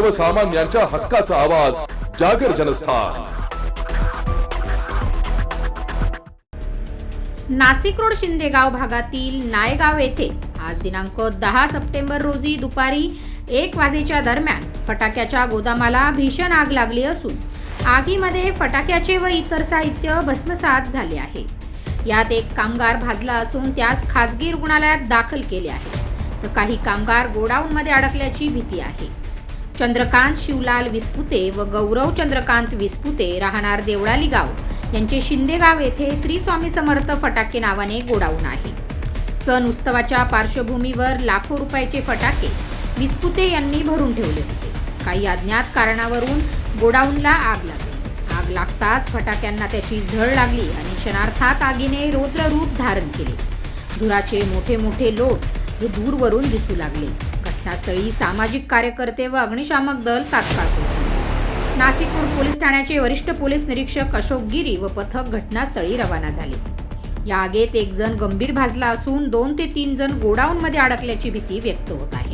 सर्वसामान्यांच्या हक्काचा आवाज जागर जनस्थान. नाशिक रोड शिंदेगाव भागातील नायगाव येथे आज दिनांक दहा सप्टेंबर रोजी दुपारी एक वाजेच्या दरम्यान फटाक्याच्या गोदामाला भीषण आग लागली असून आगीमध्ये फटाक्याचे व इतर साहित्य भस्मसात झाले आहे. यात एक कामगार भाजला असून त्यास खाजगी रुग्णालयात दाखल केले आहे. तर काही कामगार गोडाऊनमध्ये अडकल्याची भीती आहे. चंद्रकांत शिवलाल विस्पुते व गौरव चंद्रकांत विस्पुते राहणार देवळाली गाव. यांचे शिंदेगाव येथे श्री स्वामी समर्थ फटाके नावाने गोडाऊन आहे. सण उत्सवाच्या पार्श्वभूमीवर लाखो रुपयाचे फटाके विस्पुते यांनी भरून ठेवले होते. काही अज्ञात कारणावरून गोडाऊनला आग लागली. आग लागताच फटाक्यांना त्याची झळ लागली आणि क्षणार्थात आगीने रौद्र रूप धारण केले. धुराचे मोठे मोठे लोट हे दूरवरून दिसू लागले. घटनास्थळी सामाजिक कार्यकर्ते व अग्निशामक दल तात्काळ पोहोचले. पोलीस ठाण्याचे वरिष्ठ पोलीस निरीक्षक अशोक गिरी व पथक घटनास्थळी रवाना झाले. या आगीत एक जण गंभीर भाजला असून दोन ते तीन जण गोडाऊनमध्ये अडकल्याची भीती व्यक्त होत आहे.